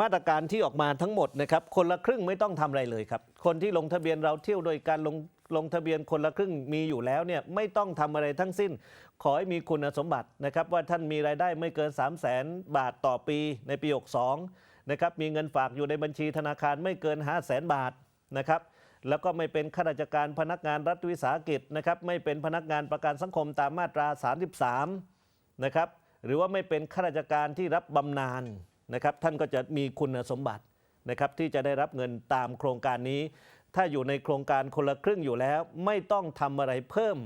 มาตรการที่ออกมาทั้งหมดนะครับคนละครึ่งไม่ต้องทำอะไรเลยครับ คนที่ลงทะเบียนเราเที่ยวโดยการลงลงทะเบียนคนละครึ่งมีอยู่แล้วเนี่ยไม่ต้องทำอะไรทั้งสิ้น ขอให้มีคุณสมบัตินะครับว่าท่านมีรายได้ไม่เกิน 3 0 0แสนบาทต่อปีในปี 62นะครับมีเงินฝากอยู่ในบัญชีธนาคารไม่เกิน 5 0 0แสนบาทนะครับแล้วก็ไม่เป็นข้าราชการพนักงานรัฐวิสาหกิจนะครับไม่เป็นพนักงานประกันสังคมตามมาตรา 33นะครับหรือว่าไม่เป็นข้าราชการที่รับบำนาญ นะครับท่านก็จะมีคุณสมบัตินะครับที่จะได้รับเงินตามโครงการนี้ ถ้าอยู่ในโครงการคนละครึ่งอยู่แล้ว ไม่ต้องทำอะไรเพิ่ม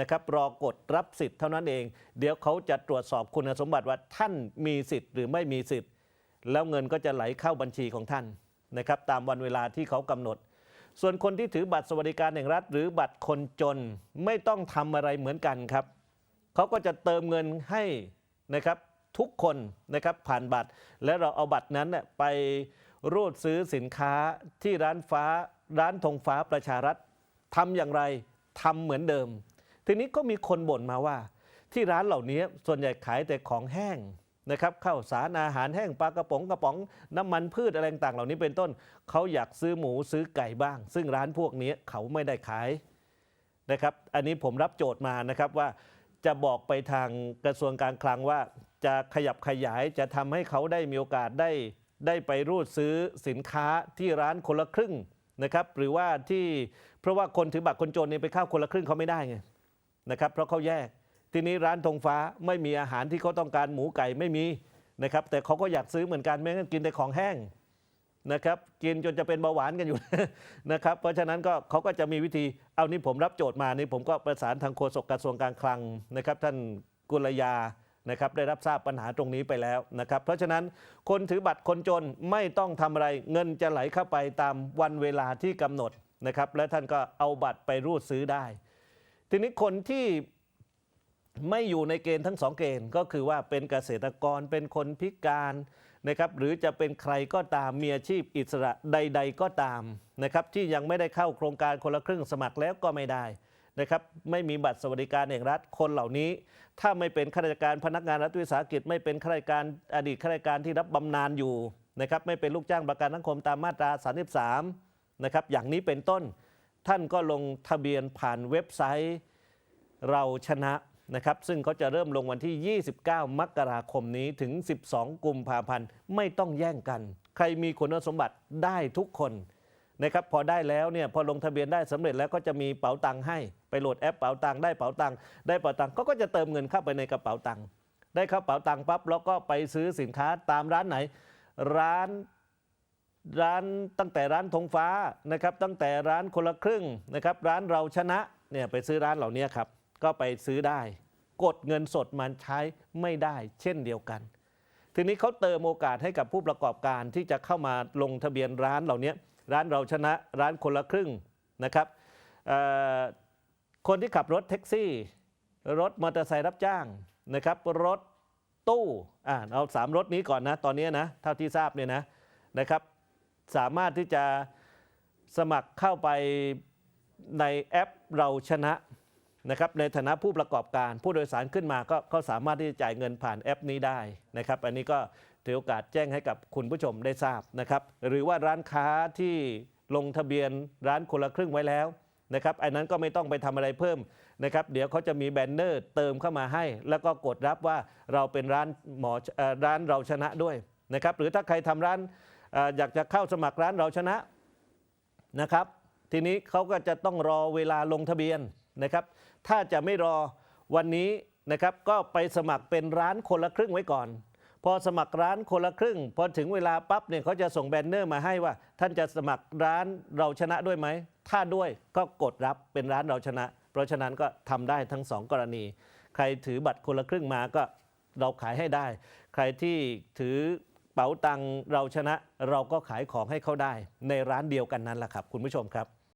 นะครับรอกดรับสิทธิ์เท่านั้นเอง เดี๋ยวเขาจะตรวจสอบคุณสมบัติว่าท่านมีสิทธิ์หรือไม่มีสิทธิ์ แล้วเงินก็จะไหลเข้าบัญชีของท่านนะครับตามวันเวลาที่เขากำหนด ส่วนคนที่ถือบัตรสวัสดิการแห่งรัฐ หรือบัตรคนจนไม่ต้องทำอะไรเหมือนกันครับเขาก็จะเติมเงินให้นะครับ ทุกคนนะครับผ่านบัตร และเราเอาบัตรนั้นไปรูดซื้อสินค้าที่ร้านฟ้าร้านธงฟ้าประชารัฐทำอย่างไรทำเหมือนเดิม ทีนี้ก็มีคนบ่นมาว่า ที่ร้านเหล่านี้ส่วนใหญ่ขายแต่ของแห้งนะครับข้าวสารอาหารแห้งปลากระป๋องกระป๋องน้ำมันพืชอะไรต่างเหล่านี้เป็นต้นเขาอยากซื้อหมูซื้อไก่บ้าง ซึ่งร้านพวกนี้เขาไม่ได้ขายนะครับ อันนี้ผมรับโจทย์มานะครับว่า จะบอกไปทางกระทรวงการคลังว่าจะขยับขยายจะทำให้เขาได้มีโอกาสได้ได้ไปรูดซื้อสินค้าที่ร้านคนละครึ่งนะครับ หรือว่าที่เพราะว่าคนถือบัตรคนจนเนี่ยไปเข้าคนละครึ่งเขาไม่ได้ไงนะครับ เพราะเขาแยก ทีนี้ร้านธงฟ้าไม่มีอาหารที่เขาต้องการหมูไก่ไม่มีนะครับ แต่เขาก็อยากซื้อเหมือนกันไม่งั้นกินแต่ของแห้ง นะครับกินจนจะเป็นเบาหวานกันอยู่นะครับ เพราะฉะนั้นก็เขาก็จะมีวิธีเอานี่ผมรับโจทย์มานี่ผมก็ประสานทางโฆษกกระทรวงการคลังนะครับ ท่านกุลยานะครับได้รับทราบปัญหาตรงนี้ไปแล้วนะครับ เพราะฉะนั้นคนถือบัตรคนจนไม่ต้องทำอะไรเงินจะไหลเข้าไปตามวันเวลาที่กำหนดนะครับ และท่านก็เอาบัตรไปรูดซื้อได้ ทีนี้คนที่ ไม่อยู่ในเกณฑ์ทั้งสองเกณฑ์ก็คือว่าเป็นเกษตรกรเป็นคนพิการนะครับหรือจะเป็นใครก็ตามมีอาชีพอิสระใด ๆ ก็ตามนะครับที่ยังไม่ได้เข้าโครงการคนละครึ่งสมัครแล้วก็ไม่ได้นะครับไม่มีบัตรสวัสดิการแห่งรัฐคนเหล่านี้ ถ้าไม่เป็นข้าราชการพนักงานรัฐวิสาหกิจ ไม่เป็นข้าราชการอดีตข้าราชการที่รับบำนาญอยู่นะครับไม่เป็นลูกจ้างประกันสังคมตามมาตรา 33นะครับอย่างนี้เป็นต้น ท่านก็ลงทะเบียนผ่านเว็บไซต์ เราชนะ นะครับซึ่งเขาจะเริ่มลงวันที่ 29 มกราคมนี้ถึง 12 กุมภาพันธ์ไม่ต้องแย่งกัน ใครมีคุณสมบัติได้ทุกคนนะครับพอได้แล้วเนี่ยพอลงทะเบียนได้สำเร็จแล้วก็จะมีเป๋าตังค์ให้ไปโหลดแอปเป๋าตังค์ได้เป๋าตังค์ได้เป๋าตังค์ก็ก็จะเติมเงินเข้าไปในกระเป๋าตังค์ได้เข้าเป๋าตังค์ปั๊บแล้วก็ไปซื้อสินค้าตามร้านไหน ร้านร้านตั้งแต่ร้านธงฟ้านะครับตั้งแต่ร้านคนละครึ่งนะครับร้านเราชนะเนี่ยไปซื้อร้านเหล่านี้ครับ ก็ไปซื้อได้ กดเงินสดมันใช้ไม่ได้เช่นเดียวกัน ทีนี้เขาเติมโอกาสให้กับผู้ประกอบการที่จะเข้ามาลงทะเบียนร้านเหล่านี้ร้านเราชนะร้านคนละครึ่งนะครับคนที่ขับรถแท็กซี่ รถมอเตอร์ไซค์รับจ้างนะครับรถตู้อ่าเอาสามรถนี้ก่อนนะ ตอนนี้นะเท่าที่ทราบเนี่ยนะนะครับ สามารถที่จะสมัครเข้าไปในแอปเราชนะ นะครับในฐานะผู้ประกอบการผู้โดยสารขึ้นมาก็ก็สามารถที่จะจ่ายเงินผ่านแอปนี้ได้นะครับอันนี้ก็ถือโอกาสแจ้งให้กับคุณผู้ชมได้ทราบนะครับหรือว่าร้านค้าที่ลงทะเบียนร้านคนละครึ่งไว้แล้วนะครับอันนั้นก็ไม่ต้องไปทำอะไรเพิ่มนะครับเดี๋ยวเขาจะมีแบนเนอร์เติมเข้ามาให้ แล้วก็กดรับว่าเราเป็นร้านหมออร้านเราชนะด้วยนะครับหรือถ้าใครทำร้านออยากจะเข้าสมัครร้านเราชนะนะครับ ทีนี้เขาก็จะต้องรอเวลาลงทะเบียน นะครับ ถ้าจะไม่รอวันนี้นะครับก็ไปสมัครเป็นร้านคนละครึ่งไว้ก่อน พอสมัครร้านคนละครึ่ง พอถึงเวลาปั๊บเนี่ยเขาจะส่งแบนเนอร์มาให้ว่า ท่านจะสมัครร้านเราชนะด้วยไหม ถ้าด้วยก็กดรับเป็นร้านเราชนะ เพราะฉะนั้นก็ทำได้ทั้งสองกรณี ใครถือบัตรคนละครึ่งมาก็เราขายให้ได้ ใครที่ถือเป๋าตังเราชนะ เราก็ขายของให้เขาได้ ในร้านเดียวกันนั้นแหละครับ คุณผู้ชมครับ